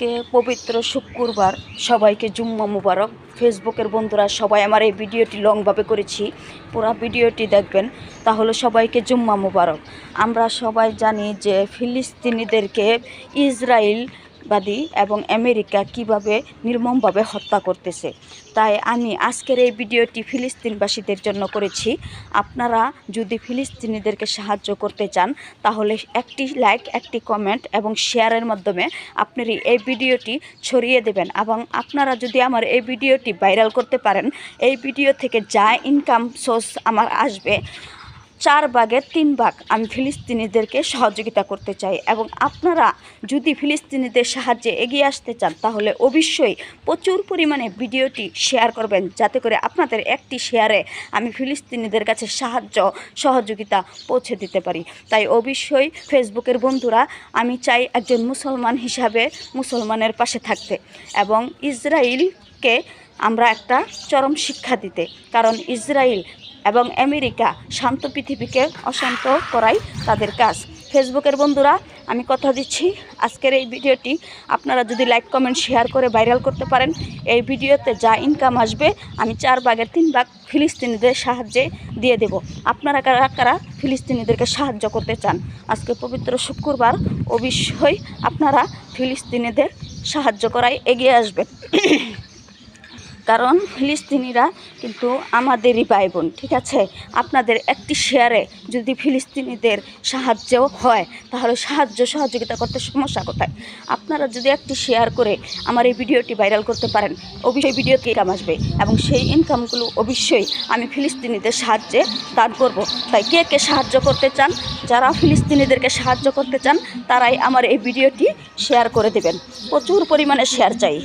কে পবিত্র শুক্রবার সবাইকে জুম্মা মুবারক। ফেসবুকের বন্ধুরা, সবাই আমার এই ভিডিওটি লংভাবে করেছি। পুরো ভিডিওটি দেখবেন, তাহলে সবাইকে জুম্মা মুবারক। আমরা সবাই জানি যে ফিলিস্তিনিদেরকে ইসরায়েলবাদী এবং আমেরিকা কীভাবে নির্মমভাবে হত্যা করতেছে। তাই আমি আজকের এই ভিডিওটি ফিলিস্তিনবাসীদের জন্য করেছি। আপনারা যদি ফিলিস্তিনিদেরকে সাহায্য করতে চান, তাহলে একটি লাইক, একটি কমেন্ট এবং শেয়ারের মাধ্যমে আপনার এই ভিডিওটি ছড়িয়ে দেবেন এবং আপনারা যদি আমার এই ভিডিওটি ভাইরাল করতে পারেন, এই ভিডিও থেকে যা ইনকাম সোর্স আমার আসবে চার ভাগের তিন ভাগ আমি ফিলিস্তিনিদেরকে সহযোগিতা করতে চাই এবং আপনারা যদি ফিলিস্তিনিদের সাহায্যে এগিয়ে আসতে চান, তাহলে অবশ্যই প্রচুর পরিমাণে ভিডিওটি শেয়ার করবেন। যাতে করে আপনাদের একটি শেয়ারে আমি ফিলিস্তিনিদের কাছে সাহায্য, সহযোগিতা পৌঁছে দিতে পারি। তাই অবশ্যই ফেসবুকের বন্ধুরা, আমি চাই একজন মুসলমান হিসাবে মুসলমানের পাশে থাকতে এবং ইসরায়েলকে আমরা একটা চরম শিক্ষা দিতে। কারণ ইসরায়েল এবং আমেরিকা শান্ত পৃথিবীকে অশান্ত করাই তাদের কাজ। ফেসবুকের বন্ধুরা, আমি কথা দিচ্ছি। আজকের এই ভিডিওটি আপনারা যদি লাইক, কমেন্ট, শেয়ার করে ভাইরাল করতে পারেন, এই ভিডিওতে যা ইনকাম আসবে, আমি চার ভাগের তিন ভাগ ফিলিস্তিনিদের সাহায্যে দিয়ে দেব। আপনারা কারা কারা ফিলিস্তিনিদেরকে সাহায্য করতে চান? আজকে পবিত্র শুক্রবার, অবশ্যই আপনারা ফিলিস্তিনিদের সাহায্য করায় এগিয়ে আসবেন। কারণ ফিলিস্তিনিরা কিন্তু আমাদেরই ভাই বোন ঠিক আছে? আপনাদের একটি শেয়ারে যদি ফিলিস্তিনিদের সাহায্য হয়, তাহলে সাহায্য সহযোগিতা করতে সমস্যা কোথায়? আপনারা যদি একটি শেয়ার করে আমার এই ভিডিওটি ভাইরাল করতে পারেন, অবশ্যই ভিডিওতে ইনকাম আসবে এবং সেই ইনকামগুলো অবশ্যই আমি ফিলিস্তিনিদের সাহায্যে দান করব। তাই কে কে সাহায্য করতে চান, যারা ফিলিস্তিনিদেরকে সাহায্য করতে চান, তারাই আমার এই ভিডিওটি শেয়ার করে দেবেন। প্রচুর পরিমাণে শেয়ার চাই।